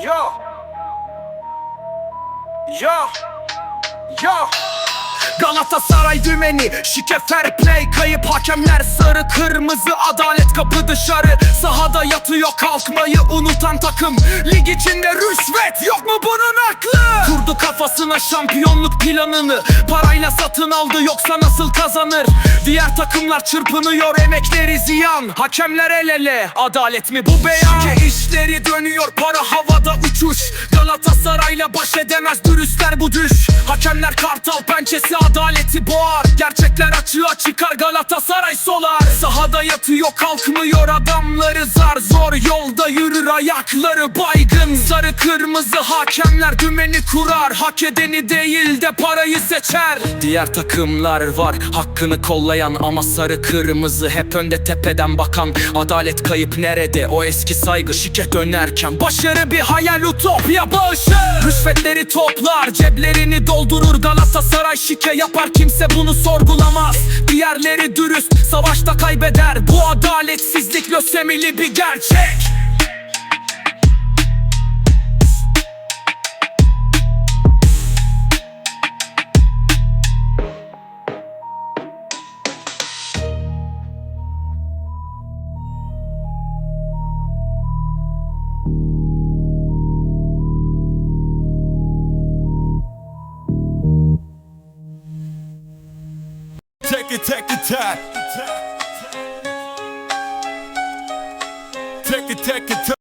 Yo. Yo. Yo. Galatasaray dümeni Şike fair play Kayıp hakemler sarı kırmızı Adalet kapı dışarı Sahada yatıyor kalkmayı unutan takım Lig içinde rüşvet Yok mu bunun aklı Kurdu kafasına şampiyonluk planını? Parayla satın aldı yoksa nasıl kazanır? Diğer takımlar çırpınıyor emekleri ziyan. Hakemler el ele Adalet mi bu beyan? Şike işleri dönüyor para havada uçuş Galatasaray'la baş edemez dürüstler bu düş. Hakemler kartal pençesi adaleti boğar. Gerçekler açığa çıkar Galatasaray solar. Sahada yatıyor kalkmıyor adamları zar Zor. Yolda yürür ayakları baygın. Sarı kırmızı hakemler dümeni kurar. Hak edeni değil de parayı seçer. Diğer takımlar var hakkını kollayan Ama sarı kırmızı hep önde tepeden bakan. Adalet kayıp nerede? O eski saygı şike dönerken. Başarı bir hayal utopya başı Rüşvetleri toplar ceplerini doldurur. Galatasaray şike yapar kimse bunu sorgulamaz. Diğerleri dürüst savaşta kaybeder. Bu adaletsizlik lösemili bir gerçek take your time. Take it, take